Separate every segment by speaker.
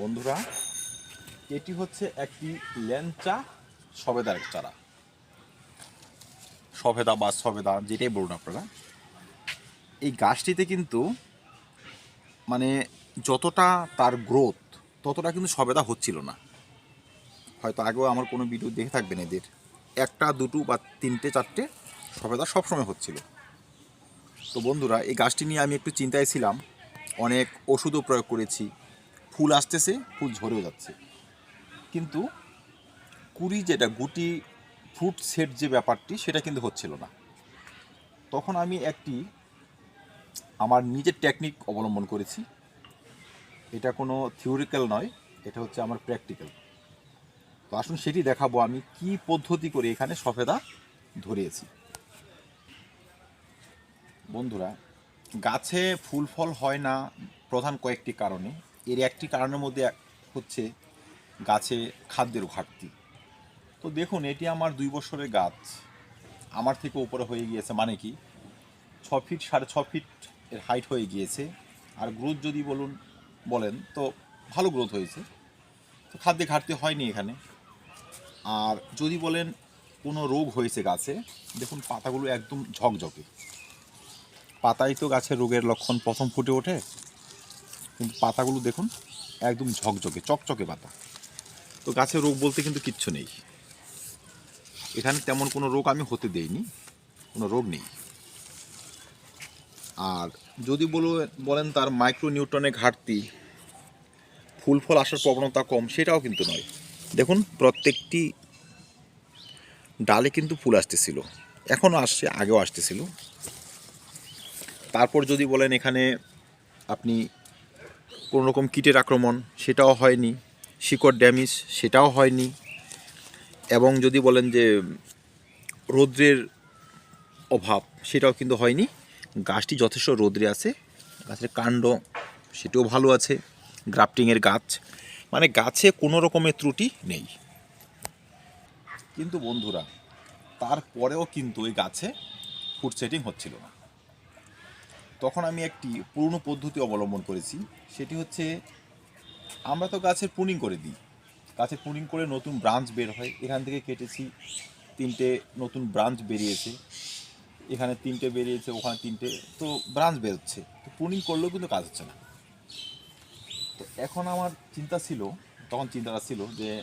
Speaker 1: বন্ধুরা, এটি হচ্ছে একটি ল্যাংচা সবেদার চারা। সবেদা বা সবেদা যেটাই বলুন আপনারা। এই গাছটিতে কিন্তু মানে যতটা তার গ্রোথ ততটা কিন্তু সবেদা হচ্ছিল না। হয়তো আগেও আমার কোনো ভিডিও দেখে থাকবেন এদের। একটা, দুটো বা তিনটে, চারটে সবেদা সবসময় হচ্ছিল। তো বন্ধুরা, এই গাছটি নিয়ে আমি একটু চিন্তায় ছিলাম। অনেক ওষুধও প্রয়োগ করেছি। ফুল আসতেছে, ফুল ঝরেও যাচ্ছে। কিন্তু কুড়ি যেটা গুটি ফ্রুট সেট যে ব্যাপারটি, সেটা কিন্তু হচ্ছিল না। তখন আমি একটি আমার নিজের টেকনিক অবলম্বন করেছি। এটা কোনো থিওরিক্যাল নয়, এটা হচ্ছে আমার প্র্যাকটিক্যাল তো আসুন সেটি দেখাবো আমি কি পদ্ধতি করে এখানে সফেদা ধরিয়েছি বন্ধুরা, গাছে ফুল ফল হয় না প্রধান কয়েকটি কারণে। এর একটি কারণের মধ্যে হচ্ছে গাছে খাদ্যের ঘাটতি। তো দেখুন, এটি আমার দুই বছরের গাছ। আমার থেকে উপরে হয়ে গিয়েছে মানে কি? ছ ফিট সাড়ে ছ ফিট এর হাইট হয়ে গিয়েছে। আর গ্রোথ যদি বলুন, বলেন, তো ভালো গ্রোথ হয়েছে। তো খাদ্যে ঘাটতি হয়নি এখানে। আর যদি বলেন, কোনো রোগ হয়েছে গাছে, দেখুন পাতাগুলো একদম ঝকঝকে। পাতাই তো গাছের রোগের লক্ষণ প্রথম ফুটে ওঠে। কিন্তু পাতাগুলো দেখুন, একদম ঝকঝকে, চকচকে পাতা। তো গাছের রোগ বলতে কিন্তু কিচ্ছু নেই। এখানে তেমন কোনো রোগ আমি হতে দেইনি, কোনো রোগ নেই। আর যদি বলো, বলেন তার মাইক্রো নিউটনের ঘাটতি, ফুল ফল আসার প্রবণতা কম, সেটাও কিন্তু নয়। দেখুন, প্রত্যেকটি ডালে কিন্তু ফুল আসতেছিল, এখনও আসছে, আগেও আসতেছিল। তারপর যদি বলেন এখানে আপনি কোনো রকম কীটের আক্রমণ, সেটাও হয়নি। শিকড় ড্যামেজ, সেটাও হয়নি। এবং যদি বলেন যে রৌদ্রের অভাব, সেটাও কিন্তু হয়নি। গাছটি যথেষ্ট রৌদ্রে আছে। গাছের কাণ্ড, সেটাও ভালো আছে। গ্রাফটিংয়ের গাছ মানে গাছে কোনো রকমের ত্রুটি নেই। কিন্তু বন্ধুরা, তারপরেও কিন্তু ওই গাছে ফুড সেটিং হচ্ছিল না। তখন আমি একটি পুরনো পদ্ধতি অবলম্বন করেছি। সেটি হচ্ছে, আমরা তো গাছের পুনিং করে দিই। গাছের পুনিং করে নতুন ব্রাঞ্চ বের হয়। এখান থেকে কেটেছি। তিনটে নতুন ব্রাঞ্চ বেরিয়েছে। এখানে তিনটে বেরিয়েছে, ওখানে তিনটে। তো ব্রাঞ্চ বেরোচ্ছে। তো পুনিং করলেও কিন্তু কাজ হচ্ছে না। তো এখন আমার চিন্তা ছিল, তখন চিন্তাটা ছিল যে,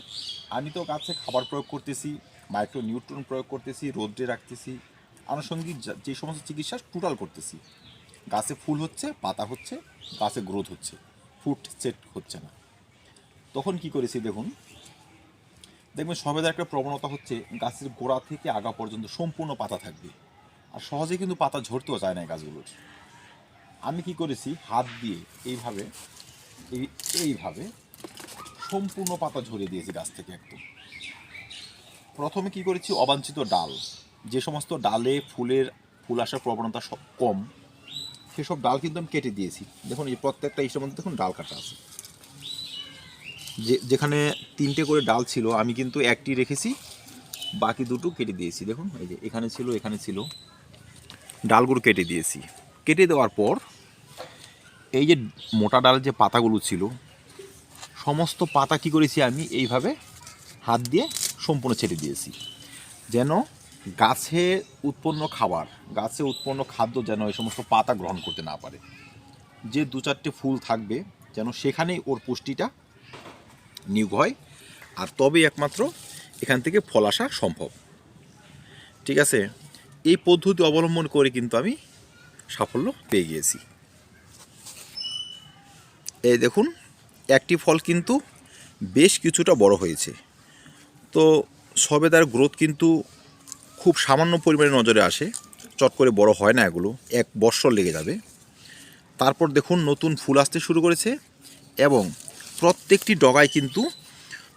Speaker 1: আমি তো গাছে খাবার প্রয়োগ করতেছি মাইক্রো নিউট্রন প্রয়োগ করতেছি, রোদ্রে রাখতেছি। আনুষঙ্গিক যা- সমস্ত চিকিৎসা টোটাল করতেছি। গাছে ফুল হচ্ছে, পাতা হচ্ছে, গাছে গ্রোথ হচ্ছে ফুট সেট হচ্ছে না। তখন কি করেছি দেখুন, দেখবেন সবেদার একটা প্রবণতা হচ্ছে গাছের গোড়া থেকে আগা পর্যন্ত সম্পূর্ণ পাতা থাকবে। আর সহজে কিন্তু পাতা ঝরতেও চায় না গাছগুলোর। আমি কি করেছি, হাত দিয়ে এইভাবে, এই, এইভাবে সম্পূর্ণ পাতা ঝরিয়ে দিয়েছি গাছ থেকে একদম। প্রথমে কি করেছি, অবাঞ্ছিত ডাল। যে সমস্ত ডালে ফুলের, ফুল আসার প্রবণতা কম সেসব ডাল কিন্তু আমি কেটে দিয়েছি। দেখুন, এই প্রত্যেকটা ইসের মধ্যে দেখুন ডাল কাটা আছে। যে, যেখানে তিনটে করে ডাল ছিল, আমি কিন্তু একটি রেখেছি, বাকি দুটো কেটে দিয়েছি। দেখুন, এই যে এখানে ছিল এখানে ছিল। ডালগুলো কেটে দিয়েছি। কেটে দেওয়ার পর, এই যে মোটা ডাল যে পাতাগুলো ছিল, সমস্ত পাতা কি করেছি আমি? এইভাবে হাত দিয়ে সম্পূর্ণ ছেড়ে দিয়েছি। যেন গাছে উৎপন্ন খাবার, গাছে উৎপন্ন খাদ্য যেন এই সমস্ত পাতা গ্রহণ করতে না পারে। যে দু চারটে ফুল থাকবে, যেন সেখানেই ওর পুষ্টিটা নিয়োগ হয়, আর তবেই একমাত্র এখান থেকে ফল আসা সম্ভব। ঠিক আছে? এই পদ্ধতি অবলম্বন করে কিন্তু আমি সাফল্য পেয়ে গিয়েছি। এই দেখুন, একটি ফল কিন্তু বেশ কিছুটা বড় হয়েছে। তো সবেদার গ্রোথ কিন্তু খুব সামান্য পরিমাণে নজরে আসে, চট করে বড় হয় না এগুলো, এক বৎসর লেগে যাবে। তারপর দেখুন নতুন ফুল আসতে শুরু করেছে এবং প্রত্যেকটি ডগায় কিন্তু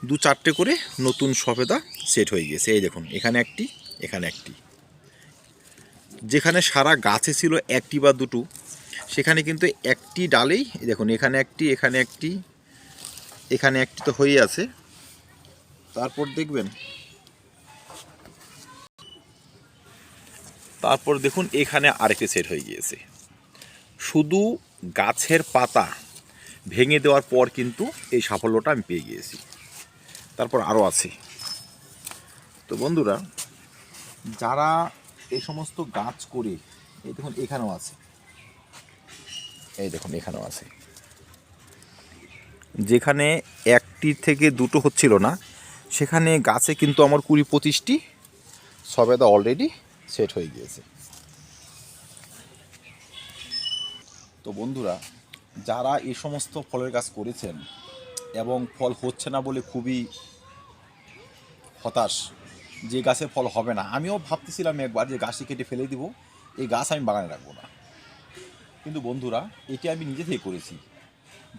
Speaker 1: দু চারটে করে নতুন সফেদা সেট হয়ে গেছে এই দেখুন, এখানে একটি এখানে একটি। যেখানে সারা গাছে ছিল একটি বা দুটো, সেখানে কিন্তু একটি ডালেই দেখুন, এখানে একটি এখানে একটি এখানে একটি তো হয়েই আছে। তারপর দেখবেন তারপর দেখুন এখানে আরেকটি সেট হয়ে গিয়েছে। শুধু গাছের পাতা ভেঙে দেওয়ার পর কিন্তু এই সাফল্যটা আমি পেয়ে গিয়েছি। তারপর আরও আছে। তো বন্ধুরা, যারা এই সমস্ত গাছ করে, এই দেখুন এখানেও আছে। এই দেখুন এখানেও আছে। যেখানে একটি থেকে দুটো হচ্ছিল না, সেখানে গাছে কিন্তু আমার কুড়ি পঁচিশটি, সবেদা অলরেডি সেট হয়ে গিয়েছে। তো বন্ধুরা, যারা এই সমস্ত ফলের গাছ করেছেন এবং ফল হচ্ছে না বলে খুবই হতাশ যে গাছে ফল হবে না, আমিও ভাবতেছিলাম একবার যে গাছটি কেটে ফেলে দিব, এই গাছ আমি বাগানে রাখব না। কিন্তু বন্ধুরা, এটি আমি নিজে থেকে করেছি।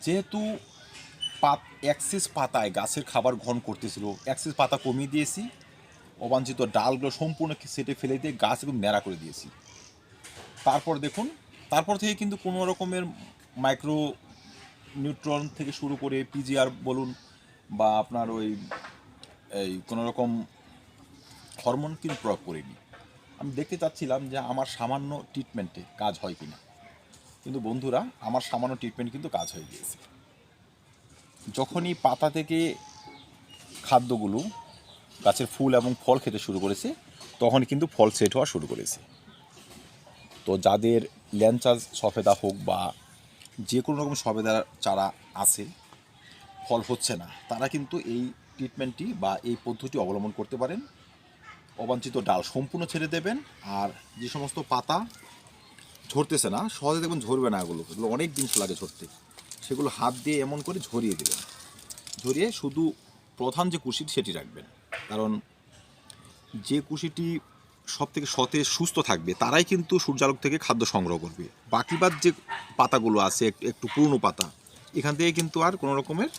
Speaker 1: যেহেতু পাত অ্যাক্সিস পাতায় গাছের খাবার গ্রহণ করতেছিল অ্যাক্সিস পাতা কমিয়ে দিয়েছি অবাঞ্ছিত ডালগুলো সম্পূর্ণ সেটে ফেলে দিয়ে গাছ একদম ন্যাড়া করে দিয়েছি। তারপর দেখুন, তারপর থেকে কিন্তু কোনো রকমের মাইক্রো নিউট্রন থেকে শুরু করে পিজিআর বলুন বা আপনার ওই, এই কোনো রকম হরমোন কিন্তু প্রয়োগ করিনি। আমি দেখতে চাচ্ছিলাম যে আমার সামান্য ট্রিটমেন্টে কাজ হয় কি না কিন্তু বন্ধুরা, আমার সামান্য ট্রিটমেন্ট কিন্তু কাজ হয়ে গিয়েছে। যখনই পাতা থেকে খাদ্যগুলো গাছের ফুল এবং ফল খেতে শুরু করেছে তখন কিন্তু ফল সেট হওয়া শুরু করেছে। তো যাদের ল্যাঞ্চাজ সফেদা হোক বা যে কোনো রকম সফেদা চারা আছে, ফল হচ্ছে না, তারা কিন্তু এই ট্রিটমেন্টটি বা এই পদ্ধতি অবলম্বন করতে পারেন। অবাঞ্ছিত ডাল সম্পূর্ণ ছেড়ে দেবেন আর যে সমস্ত পাতা ঝরতেছে না, সহজে দেখবেন ঝরবে না এগুলো। এগুলো অনেক দিন লাগে ঝরতে। সেগুলো হাত দিয়ে এমন করে ঝরিয়ে দেবেন। ঝরিয়ে শুধু প্রধান যে কুশিটি সেটি রাখবেন। কারণ যে কুশিটি সব থেকে সতেজ, সুস্থ থাকবে, তারাই কিন্তু সূর্যালোক থেকে খাদ্য সংগ্রহ করবে। বাকি বাদ যে পাতাগুলো আছে একটু পুরনো পাতা, এখান থেকে কিন্তু আর কোনো রকমের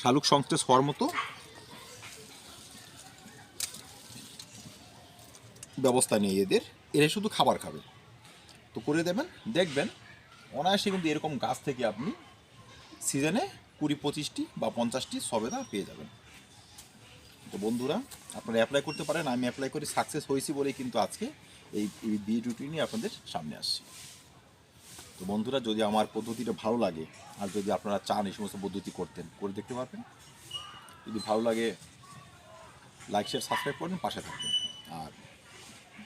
Speaker 1: শালুক সংশ্লেষ হওয়ার মতো ব্যবস্থা নেই এদের। এরা শুধু খাবার খাবে। তো করে দেবেন, দেখবেন, অনায়াসে কিন্তু এরকম গাছ থেকে আপনি সিজনে কুড়ি পঁচিশটি বা পঞ্চাশটি সবেদা পেয়ে যাবেন। তো বন্ধুরা, আপনারা অ্যাপ্লাই করতে পারেন, আমি অ্যাপ্লাই করে সাকসেস হয়েছি বলেই কিন্তু আজকে এই ভিডিওটি নিয়ে আপনাদের সামনে আসছি। তো বন্ধুরা, যদি আমার পদ্ধতিটা ভালো লাগে, আর যদি আপনারা চান এই সমস্ত পদ্ধতি করতেন, করে দেখতে পারবেন। যদি ভালো লাগে লাইক শেয়ার সাবস্ক্রাইব করবেন পাশে থাকবেন। আর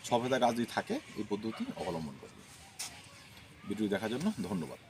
Speaker 1: সভ্যতা গাছ যদি থাকে, এই পদ্ধতি অবলম্বন করবেন। ভিডিও দেখার জন্য ধন্যবাদ।